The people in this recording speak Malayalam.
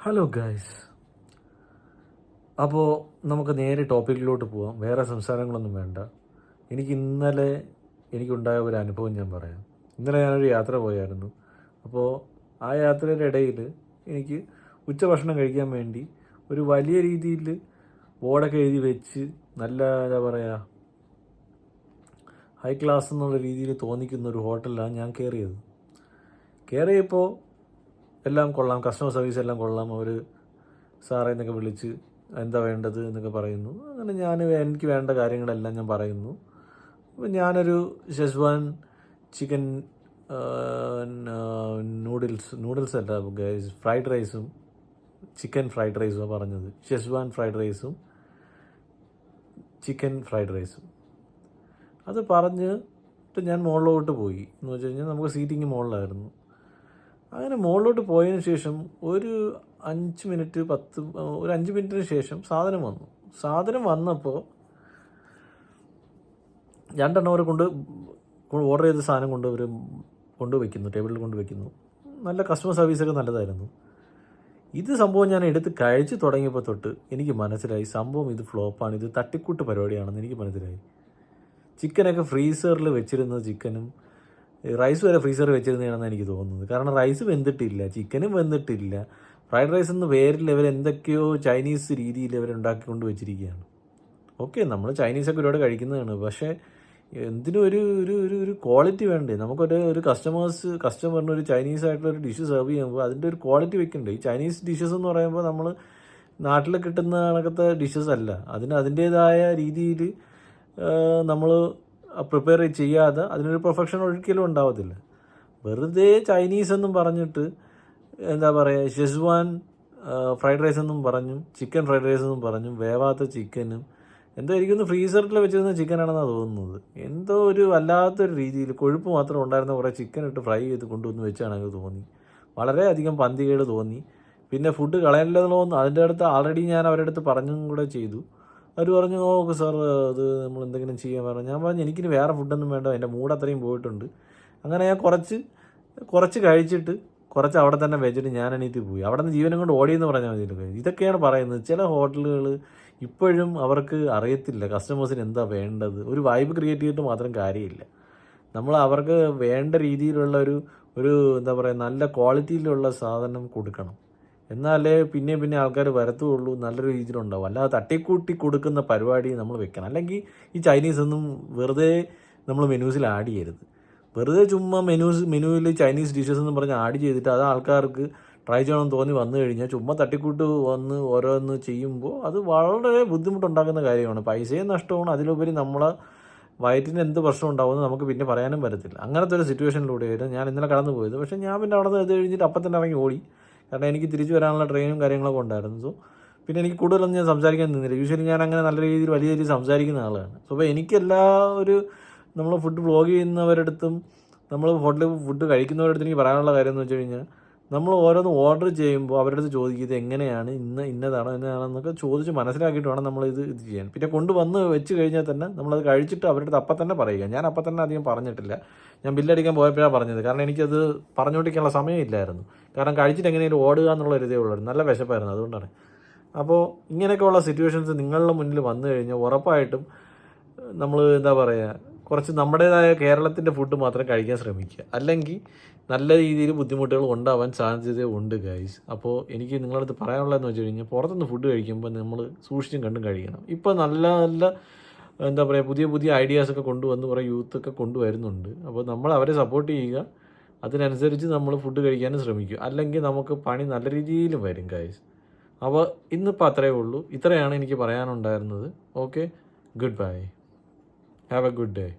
ഹലോ ഗായ്സ് അപ്പോൾ നമുക്ക് നേരെ ടോപ്പിക്കിലോട്ട് പോവാം. വേറെ സംസാരങ്ങളൊന്നും വേണ്ട. എനിക്ക് ഇന്നലെ എനിക്കുണ്ടായ ഒരു അനുഭവം ഞാൻ പറയാം. ഇന്നലെ ഞാനൊരു യാത്ര പോയായിരുന്നു. അപ്പോൾ ആ യാത്രയുടെ ഇടയിൽ എനിക്ക് ഉച്ചഭക്ഷണം കഴിക്കാൻ വേണ്ടി ഒരു വലിയ രീതിയിൽ ബോർഡൊക്കെ എഴുതി വെച്ച് നല്ല എന്താ പറയുക ഹൈ ക്ലാസ് എന്നുള്ള രീതിയിൽ തോന്നിക്കുന്ന ഒരു ഹോട്ടലിലാണ് ഞാൻ കയറിയത്. കയറിയപ്പോൾ എല്ലാം കൊള്ളാം കസ്റ്റമർ സർവീസ് എല്ലാം കൊള്ളാം അവർ സാറേ എന്നൊക്കെ വിളിച്ച് എന്താ വേണ്ടത് എന്നൊക്കെ പറയുന്നു. അങ്ങനെ ഞാൻ എനിക്ക് വേണ്ട കാര്യങ്ങളെല്ലാം ഞാൻ പറയുന്നു. ഞാനൊരു ഷെസ്വാൻ ചിക്കൻ നൂഡിൽസ് നൂഡിൽസ് അല്ല ഫ്രൈഡ് റൈസും ചിക്കൻ ഫ്രൈഡ് റൈസും പറഞ്ഞത്. ഷെസ്വാൻ ഫ്രൈഡ് റൈസും ചിക്കൻ ഫ്രൈഡ് റൈസും അത് പറഞ്ഞിട്ട് ഞാൻ മുകളിലോട്ട് പോയി. എന്ന് വെച്ച് കഴിഞ്ഞാൽ നമുക്ക് സീറ്റിംഗ് മുകളിലായിരുന്നു അങ്ങനെ മുകളിലോട്ട് പോയതിന് ശേഷം ഒരു അഞ്ച് മിനിറ്റ് പത്ത് ഒരു അഞ്ച് മിനിറ്റിന് ശേഷം സാധനം വന്നു. സാധനം വന്നപ്പോൾ രണ്ടെണ്ണം അവരെ കൊണ്ട് ഓർഡർ ചെയ്ത സാധനം കൊണ്ട് അവർ കൊണ്ട് വയ്ക്കുന്നു ടേബിളിൽ കൊണ്ട് വയ്ക്കുന്നു നല്ല കസ്റ്റമർ സർവീസൊക്കെ നല്ലതായിരുന്നു. ഇത് സംഭവം ഞാൻ എടുത്ത് കഴിച്ച് തുടങ്ങിയപ്പോൾ തൊട്ട് എനിക്ക് മനസ്സിലായി സംഭവം ഇത് ഫ്ലോപ്പാണ് ഇത് തട്ടിക്കൂട്ട് പരിപാടിയാണെന്ന് എനിക്ക് മനസ്സിലായി. ചിക്കനൊക്കെ ഫ്രീസറിൽ വെച്ചിരുന്ന ചിക്കനും റൈസ് വരെ ഫ്രീസറിൽ വെച്ചിരുന്നതാണെന്ന് എനിക്ക് തോന്നുന്നത്. കാരണം റൈസ് വെന്തിട്ടില്ല ചിക്കനും വെന്തിട്ടില്ല. ഫ്രൈഡ് റൈസ് എന്ന് പേരിൽ ഇവർ എന്തൊക്കെയോ ചൈനീസ് രീതിയിൽ ഇവർ ഉണ്ടാക്കിക്കൊണ്ട് വെച്ചിരിക്കുകയാണ്. ഓക്കെ നമ്മൾ ചൈനീസൊക്കെ ഒരുപാട് കഴിക്കുന്നതാണ്. പക്ഷേ എന്തിനും ഒരു ഒരു ഒരു ഒരു ക്വാളിറ്റി വേണ്ടേ? നമുക്കൊരു ഒരു കസ്റ്റമേഴ്സ് കസ്റ്റമറിന് ഒരു ചൈനീസ് ആയിട്ടുള്ള ഒരു ഡിഷ് സെർവ് ചെയ്യുമ്പോൾ അതിന്റെ ഒരു ക്വാളിറ്റി വെക്കണ്ടേ? ഈ ചൈനീസ് ഡിഷസ് എന്ന് പറയുമ്പോൾ നമ്മൾ നാട്ടിൽ കിട്ടുന്ന കണക്കത്തെ ഡിഷസ് അല്ല. അതിന് അതിന്റേതായ രീതിയിൽ നമ്മൾ പ്രിപ്പയർ ചെയ്യാതെ അതിനൊരു പെർഫെക്ഷൻ ഒരിക്കലും ഉണ്ടാവത്തില്ല. വെറുതെ ചൈനീസ് എന്നും പറഞ്ഞിട്ട് എന്താ പറയുക ഷെസ്വാൻ ഫ്രൈഡ് റൈസ് എന്നും പറഞ്ഞും ചിക്കൻ ഫ്രൈഡ് റൈസ് എന്നും പറഞ്ഞും വേവാത്ത ചിക്കനും എന്തോ എനിക്കൊന്ന് ഫ്രീസറിൽ വെച്ചിരുന്ന ചിക്കനാണെന്നാണ് തോന്നുന്നത്. എന്തോ ഒരു വല്ലാത്തൊരു രീതിയിൽ കൊഴുപ്പ് മാത്രം ഉണ്ടായിരുന്ന കുറേ ചിക്കൻ ഇട്ട് ഫ്രൈ ചെയ്ത് കൊണ്ടുവന്ന് വെച്ചാണ് എനിക്ക് തോന്നി. വളരെയധികം പന്തികേട് തോന്നി. പിന്നെ ഫുഡ് കളയല്ലോ എന്ന് അതിന്റെ അടുത്ത് ആൾറെഡി ഞാൻ അവരുടെ അടുത്ത് പറഞ്ഞും കൂടെ ചെയ്തു. അവർ പറഞ്ഞു ഓക്കെ സാർ അത് നമ്മൾ എന്തെങ്കിലും ചെയ്യാൻ പറഞ്ഞു. ഞാൻ പറഞ്ഞു എനിക്കിനി വേറെ ഫുഡൊന്നും വേണ്ട എന്റെ മൂഡ് അത്രയും പോയിട്ടുണ്ട്. അങ്ങനെ ഞാൻ കുറച്ച് കുറച്ച് കഴിച്ചിട്ട് കുറച്ച് അവിടെ തന്നെ വെച്ചിട്ട് ഞാൻ എണീറ്റ് പോയി. അവിടെ നിന്ന് ജീവനം കൊണ്ട് ഓടിയെന്ന് പറഞ്ഞാൽ മതി ഇതൊക്കെയാണ് പറയുന്നത്. ചില ഹോട്ടലുകൾ ഇപ്പോഴും അവർക്ക് അറിയത്തില്ല കസ്റ്റമേഴ്സിന് എന്താ വേണ്ടത്. ഒരു വൈബ് ക്രിയേറ്റ് ചെയ്തിട്ട് മാത്രം കാര്യമില്ല. നമ്മൾ അവർക്ക് വേണ്ട രീതിയിലുള്ള ഒരു ഒരു എന്താ പറയുക നല്ല ക്വാളിറ്റിയിലുള്ള സാധനം കൊടുക്കണം. എന്നാലേ പിന്നെ പിന്നെ ആൾക്കാർ വരത്തുള്ളൂ നല്ലൊരു രീതിയിലുണ്ടാവും. അല്ലാതെ തട്ടിക്കൂട്ടി കൊടുക്കുന്ന പരിപാടി നമ്മൾ വെക്കണം. അല്ലെങ്കിൽ ഈ ചൈനീസ് ഒന്നും വെറുതെ നമ്മൾ മെനൂസിൽ ആഡ് ചെയ്യരുത്. വെറുതെ ചുമ്മാ മെനൂസ് മെനുവിൽ ചൈനീസ് ഡിഷസ് എന്ന് പറഞ്ഞ് ആഡ് ചെയ്തിട്ട് അത് ആൾക്കാർക്ക് ട്രൈ ചെയ്യണമെന്ന് തോന്നി വന്നു കഴിഞ്ഞാൽ ചുമ്മാ തട്ടിക്കൂട്ട് വന്ന് ഓരോന്ന് ചെയ്യുമ്പോൾ അത് വളരെ ബുദ്ധിമുട്ടുണ്ടാക്കുന്ന കാര്യമാണ്. പൈസയും നഷ്ടമാണ് അതിലുപരി നമ്മളെ വയറ്റിന് എന്ത് പ്രശ്നം ഉണ്ടാവുമെന്ന് നമുക്ക് പിന്നെ പറയാനും പറ്റത്തില്ല. അങ്ങനത്തെ ഒരു സിറ്റുവേഷനിലൂടെയായിരുന്നു ഞാൻ ഇന്നലെ കടന്നു പോയത് പക്ഷേ ഞാൻ പിന്നെ അവിടെ നിന്ന് ഇത് കഴിഞ്ഞിട്ട് അപ്പം തന്നെ ഇറങ്ങി ഓടി. കാരണം എനിക്ക് തിരിച്ചു വരാനുള്ള ട്രെയിനും കാര്യങ്ങളൊക്കെ ഉണ്ടായിരുന്നു. സോ പിന്നെ എനിക്ക് കൂടുതലൊന്നും ഞാൻ സംസാരിക്കാൻ നിന്നില്ല. യൂഷ്വലി ഞാൻ അങ്ങനെ നല്ല രീതിയിൽ വലിയ രീതിയിൽ സംസാരിക്കുന്ന ആളാണ്. സോ അപ്പോൾ എനിക്കെല്ലാ ഒരു നമ്മൾ ഫുഡ് വ്ളോഗ് ചെയ്യുന്നവരടുത്തും നമ്മൾ ഹോട്ടലിൽ ഫുഡ് കഴിക്കുന്നവരടുത്ത് എനിക്ക് പറയാനുള്ള കാര്യം എന്ന് വെച്ച് കഴിഞ്ഞാൽ നമ്മൾ ഓരോന്ന് ഓർഡർ ചെയ്യുമ്പോൾ അവരുടെ അടുത്ത് ചോദിക്കും ഇത് എങ്ങനെയാണ്? ഇന്ന് ഇന്നതാണോ? എന്നൊക്കെ ചോദിച്ച് മനസ്സിലാക്കിയിട്ട് വേണം നമ്മൾ ഇത് ഇത് ചെയ്യാൻ. പിന്നെ കൊണ്ടുവന്ന് വെച്ച് കഴിഞ്ഞാൽ തന്നെ നമ്മളത് കഴിച്ചിട്ട് അവരുടെ അടുത്ത് അപ്പം തന്നെ പറയുക. ഞാൻ അപ്പം തന്നെ അധികം പറഞ്ഞിട്ടില്ല. ഞാൻ ബില്ലടിക്കാൻ പോയപ്പോഴാണ് പറഞ്ഞത്. കാരണം എനിക്കത് പറഞ്ഞുകൊണ്ടിരിക്കാനുള്ള സമയമില്ലായിരുന്നു. കാരണം കഴിച്ചിട്ട് എങ്ങനെയും ഓടുക എന്നുള്ള ഒരു ഇതേ ഉള്ളായിരുന്നു. നല്ല വിശപ്പായിരുന്നു അതുകൊണ്ടാണ്. അപ്പോൾ ഇങ്ങനെയൊക്കെയുള്ള സിറ്റുവേഷൻസ് നിങ്ങളുടെ മുന്നിൽ വന്നു കഴിഞ്ഞാൽ ഉറപ്പായിട്ടും നമ്മൾ എന്താ പറയുക കുറച്ച് നമ്മുടേതായ കേരളത്തിന്റെ ഫുഡ് മാത്രം കഴിക്കാൻ ശ്രമിക്കുക. അല്ലെങ്കിൽ നല്ല രീതിയിൽ ബുദ്ധിമുട്ടുകൾ ഉണ്ടാവാൻ സാധ്യത ഉണ്ട് ഗൈസ് അപ്പോൾ എനിക്ക് നിങ്ങളടുത്ത് പറയാനുള്ളതെന്ന് വെച്ച് കഴിഞ്ഞാൽ പുറത്തുനിന്ന് ഫുഡ് കഴിക്കുമ്പോൾ നമ്മൾ സൂക്ഷിച്ചും കണ്ടും കഴിക്കണം. ഇപ്പോൾ നല്ല നല്ല എന്താ പറയുക പുതിയ പുതിയ ഐഡിയാസൊക്കെ കൊണ്ടുവന്ന് കുറേ യൂത്തൊക്കെ കൊണ്ടുവരുന്നുണ്ട്. അപ്പോൾ നമ്മൾ അവരെ സപ്പോർട്ട് ചെയ്യുക. അതിനനുസരിച്ച് നമ്മൾ ഫുഡ് കഴിക്കാനും ശ്രമിക്കുക. അല്ലെങ്കിൽ നമുക്ക് പണി നല്ല രീതിയിൽ വരും ഗൈസ് അപ്പോൾ ഇന്നിപ്പോൾ അത്രയേ ഉള്ളൂ. ഇത്രയാണ് എനിക്ക് പറയാനുണ്ടായിരുന്നത്. Okay good bye Have a good day.